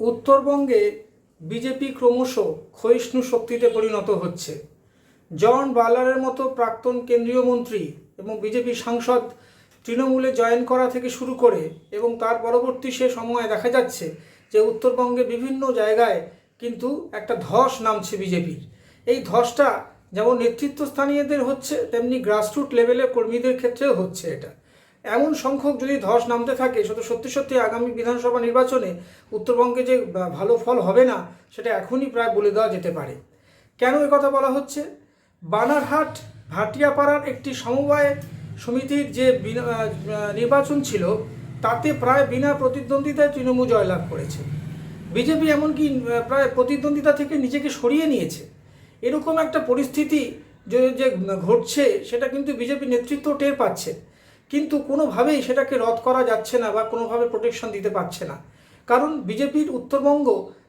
উত্তরবঙ্গে বিজেপি ক্রমশ ক্ষয়িষ্ণু শক্তিতে পরিণত হচ্ছে। জন বালারের মতো প্রাক্তন কেন্দ্রীয় মন্ত্রী এবং বিজেপি সাংসদ তৃণমূলে জয়েন করা থেকে শুরু করে এবং তার পরবর্তী সে সময়ে দেখা যাচ্ছে যে উত্তরবঙ্গে বিভিন্ন জায়গায় কিন্তু একটা ধস নামছে বিজেপির। এই ধসটা যেমন নেতৃত্বস্থানীয়দের হচ্ছে, তেমনি গ্রাসরুট লেভেলের কর্মীদের ক্ষেত্রেও হচ্ছে এটা। এমন সংখ্যক যদি ধস নামতে থাকে সেটা সত্যি সত্যি আগামী বিধানসভা নির্বাচনে উত্তরবঙ্গে যে ভালো ফল হবে না, সেটা এখনই প্রায় বলে দেওয়া যেতে পারে। কেন এ কথা বলা হচ্ছে? বানারহাট ভাটিয়াপাড়ার একটি সমবায় সমিতির যে নির্বাচন ছিল, তাতে প্রায় বিনা প্রতিদ্বন্দ্বিতায় তৃণমূল জয়লাভ করেছে। বিজেপি এমনকি প্রায় প্রতিদ্বন্দ্বিতা থেকে নিজেকে সরিয়ে নিয়েছে। এরকম একটা পরিস্থিতি যে ঘটছে, সেটা কিন্তু বিজেপি নেতৃত্ব টের পাচ্ছে। কিন্তু কোনোভাবেই সেটাকে রদ করা যাচ্ছে না বা কোনোভাবে প্রোটেকশন দিতে পারছে না। কারণ বিজেপির উত্তরবঙ্গ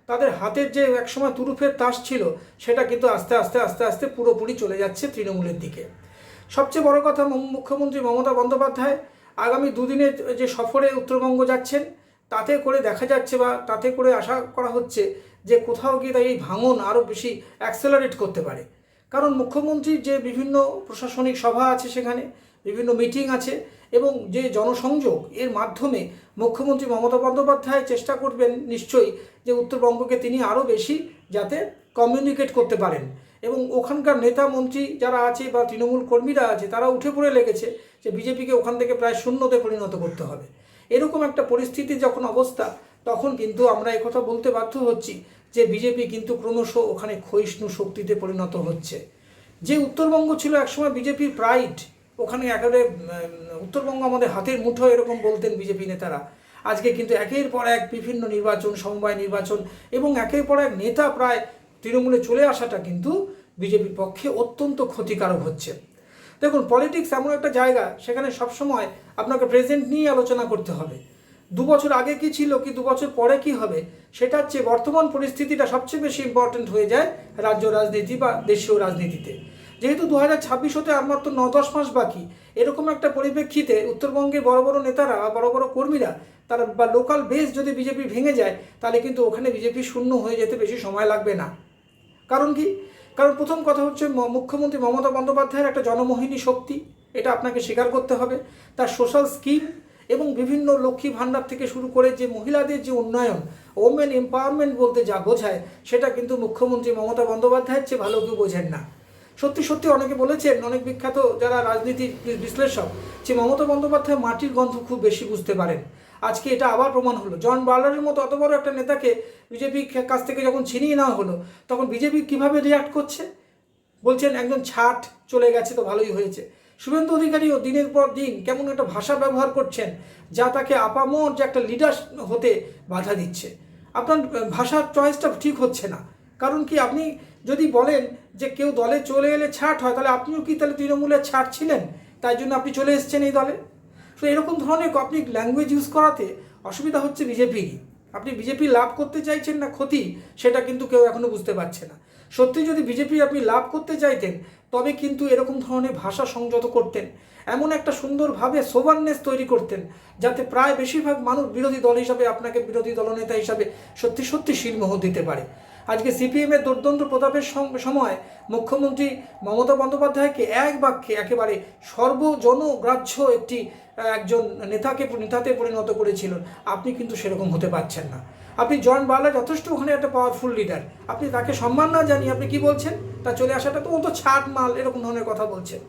তাদের হাতের যে একসময় তুরুফের তাস ছিল, সেটা কিন্তু আস্তে আস্তে আস্তে আস্তে পুরোপুরি চলে যাচ্ছে তৃণমূলের দিকে। সবচেয়ে বড় কথা মুখ্যমন্ত্রী মমতা বন্দ্যোপাধ্যায় আগামী দুদিনের যে সফরে উত্তরবঙ্গ যাচ্ছেন, তাতে করে দেখা যাচ্ছে বা তাতে করে আশা করা হচ্ছে যে কোথাও গিয়ে তাই এই ভাঙন আরও বেশি অ্যাক্সেলারেট করতে পারে। কারণ মুখ্যমন্ত্রীর যে বিভিন্ন প্রশাসনিক সভা আছে সেখানে বিভিন্ন মিটিং আছে এবং যে জনসংযোগ, এর মাধ্যমে মুখ্যমন্ত্রী মমতা বন্দ্যোপাধ্যায় চেষ্টা করবেন নিশ্চয়ই যে উত্তরবঙ্গকে তিনি আরও বেশি যাতে কমিউনিকেট করতে পারেন। এবং ওখানকার নেতা মন্ত্রী যারা আছে বা তৃণমূল কর্মীরা আছে তারা উঠে পড়ে লেগেছে যে বিজেপিকে ওখান থেকে প্রায় শূন্যতে পরিণত করতে হবে। এরকম একটা পরিস্থিতি যখন অবস্থা, তখন কিন্তু আমরা একথা বলতে বাধ্য হচ্ছি যে বিজেপি কিন্তু ক্রমশ ওখানে ক্ষয়িষ্ণু শক্তিতে পরিণত হচ্ছে। যে উত্তরবঙ্গ ছিল একসময় বিজেপির প্রাইড ওখানে একেবারে উত্তরবঙ্গ আমাদের হাতের মুঠো এরকম বলতেন বিজেপি নেতারা। আজকে কিন্তু একের পর এক বিভিন্ন নির্বাচন, সমবায় নির্বাচন এবং একের পর এক নেতা প্রায় তৃণমূলে চলে আসাটা কিন্তু বিজেপির পক্ষে অত্যন্ত ক্ষতিকারক হচ্ছে। দেখুন পলিটিক্স এমন একটা জায়গা, সেখানে সবসময় আপনাকে প্রেজেন্ট নিয়ে আলোচনা করতে হবে। দু বছর আগে কি ছিল, কি দু বছর পরে কি হবে, সেটার চেয়ে বর্তমান পরিস্থিতিটা সবচেয়ে বেশি ইম্পর্টেন্ট হয়ে যায় রাজ্য রাজনীতি বা দেশীয় রাজনীতিতে। যেহেতু দু হাজার ছাব্বিশ হতে আর মাত্র ন দশ মাস বাকি, এরকম একটা পরিপ্রেক্ষিতে উত্তরবঙ্গের বড় বড় নেতারা বড় বড় কর্মীরা তারা বা লোকাল বেস যদি বিজেপি ভেঙে যায়, তাহলে কিন্তু ওখানে বিজেপি শূন্য হয়ে যেতে বেশি সময় লাগবে না। কারণ কি? কারণ প্রথম কথা হচ্ছে মুখ্যমন্ত্রী মমতা বন্দ্যোপাধ্যায়ের একটা জনমোহিনী শক্তি, এটা আপনাকে স্বীকার করতে হবে। তার সোশ্যাল স্কিম এবং বিভিন্ন লক্ষ্মী ভাণ্ডার থেকে শুরু করে যে মহিলাদের যে উন্নয়ন ওমেন এম্পাওয়ারমেন্ট বলতে যা বোঝায়, সেটা কিন্তু মুখ্যমন্ত্রী মমতা বন্দ্যোপাধ্যায়ের চেয়ে ভালো কেউ বোঝেন না। সত্যি সত্যি অনেকে বলেছেন, অনেক বিখ্যাত যারা রাজনীতির বিশ্লেষক, যে মমতা বন্দ্যোপাধ্যায় মাটির গন্ধ খুব বেশি বুঝতে পারেন। আজকে এটা আবার প্রমাণ হলো। জন বার্লারের মতো অত বড় একটা নেতাকে বিজেপির কাছ থেকে যখন ছিনিয়ে নেওয়া হলো, তখন বিজেপি কীভাবে রিয়াক্ট করছে? বলছেন, একজন ছাট চলে গেছে তো ভালোই হয়েছে। শুভেন্দু অধিকারীও দিনের পর দিন কেমন একটা ভাষা ব্যবহার করছেন, যা তাকে আপামর যে একটা লিডার হতে বাধা দিচ্ছে। আপনার ভাষার চয়েসটা ঠিক হচ্ছে না। কারণ কি আপনি যদি বলেন যে কেউ দলে চলে এলে ছাট হয়, তাহলে আপনিও কি তাহলে তৃণমূলের ছাট ছিলেন? তাই জন্য আপনি চলে এসেছেন এই দলে? তো এরকম ধরনের আপনি ল্যাঙ্গুয়েজ ইউজ করাতে অসুবিধা হচ্ছে বিজেপিরই আপনি বিজেপি লাভ করতে চাইছেন না ক্ষতি, সেটা কিন্তু কেউ এখনও বুঝতে পারছে না। সত্যি যদি বিজেপি আপনি লাভ করতে চাইতেন, তবে কিন্তু এরকম ধরনের ভাষা সংযত করতেন। এমন একটা সুন্দরভাবে সোভারনেস তৈরি করতেন, যাতে প্রায় বেশিরভাগ মানুষ বিরোধী দল হিসাবে, আপনাকে বিরোধী দলনেতা হিসাবে সত্যি সত্যি শিলমোহর দিতে পারে। আজকে সিপিএমের দুর্দণ্ড প্রতাপের সময় মুখ্যমন্ত্রী মমতা বন্দ্যোপাধ্যায়কে এক বাক্যে একেবারে সর্বজনগ্রাহ্য একটি একজন নেতাকে নেতাতে পরিণত করেছিলেন। আপনি কিন্তু সেরকম হতে পারছেন না। আপনি জন বার্লা যথেষ্ট ওখানে একটা পাওয়ারফুল লিডার আপনি তাকে সম্মান না জানিয়ে আপনি কি বলছেন? তা চলে আসাটা তো ও তো মাল এরকম ধরনের কথা বলছেন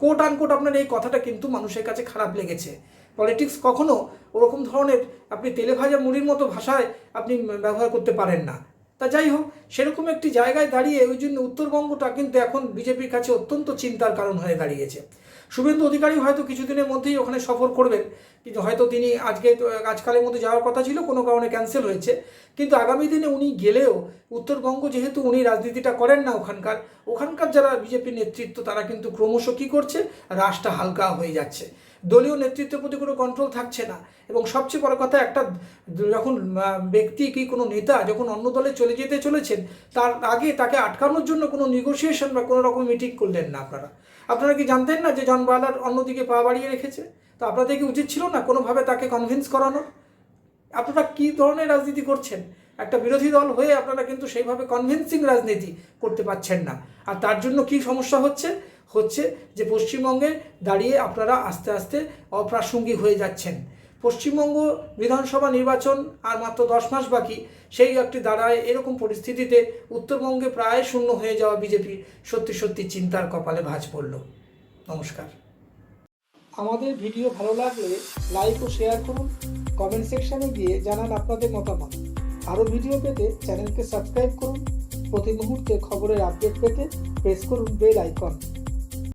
কোট আনকোট আপনার এই কথাটা কিন্তু মানুষের কাছে খারাপ লেগেছে। পলিটিক্স কখনো ওরকম ধরনের আপনি তেলে ভাজা মুড়ির মতো ভাষায় আপনি ব্যবহার করতে পারেন না। তা যাই হোক, সেরকম একটি জায়গায় দাঁড়িয়ে ওই জন্য উত্তরবঙ্গটা কিন্তু এখন বিজেপির কাছে অত্যন্ত চিন্তার কারণ হয়ে দাঁড়িয়েছে। শুভেন্দু অধিকারী হয়তো কিছুদিনের মধ্যেই ওখানে সফর করবেন, কিন্তু হয়তো তিনি আজকে, আজকালের মধ্যে যাওয়ার কথা ছিল, কোনো কারণে ক্যান্সেল হয়েছে। কিন্তু আগামী দিনে উনি গেলেও উত্তরবঙ্গ যেহেতু উনি রাজনীতিটা করেন না ওখানকার ওখানকার যারা বিজেপি নেতৃত্ব তারা কিন্তু ক্রমশ কী করছে রাশটা হালকা হয়ে যাচ্ছে। দলীয় নেতৃত্বের প্রতি কোনো কন্ট্রোল থাকছে না। এবং সবচেয়ে বড় কথা, একটা যখন ব্যক্তি কি কোনো নেতা যখন অন্য দলে চলে যেতে চলেছেন, তার আগে তাকে আটকানোর জন্য কোনো নেগোসিয়েশন বা কোনো রকম মিটিং করলেন না আপনারা। আপনারা কি জানতেন না যে জন বার্লার অন্যদিকে পা বাড়িয়ে রেখেছে? তো আপনাদের কি উচিত ছিল না কোনোভাবে তাকে কনভিন্স করানোর? আপনারা কী ধরনের রাজনীতি করছেন? একটা বিরোধী দল হয়ে আপনারা কিন্তু সেইভাবে কনভিন্সিং রাজনীতি করতে পারছেন না। আর তার জন্য কি সমস্যা হচ্ছে? হচ্ছে যে পশ্চিমবঙ্গে দাঁড়িয়ে আপনারা আস্তে আস্তে অপ্রাসঙ্গিক হয়ে যাচ্ছেন। পশ্চিমবঙ্গ বিধানসভা নির্বাচন আর মাত্র দশ মাস বাকি, সেই একটি দাঁড়ায় এরকম পরিস্থিতিতে উত্তরবঙ্গে প্রায় শূন্য হয়ে যাওয়া বিজেপি সত্যি সত্যি চিন্তার কপালে ভাঁজ পড়ল। নমস্কার। আমাদের ভিডিও ভালো লাগলে লাইক ও শেয়ার করুন। কমেন্ট সেকশানে গিয়ে জানান আপনাদের মতামত। আরও ভিডিও পেতে চ্যানেলকে সাবস্ক্রাইব করুন। প্রতি মুহূর্তে খবরের আপডেট পেতে প্রেস করুন বেল আইকন।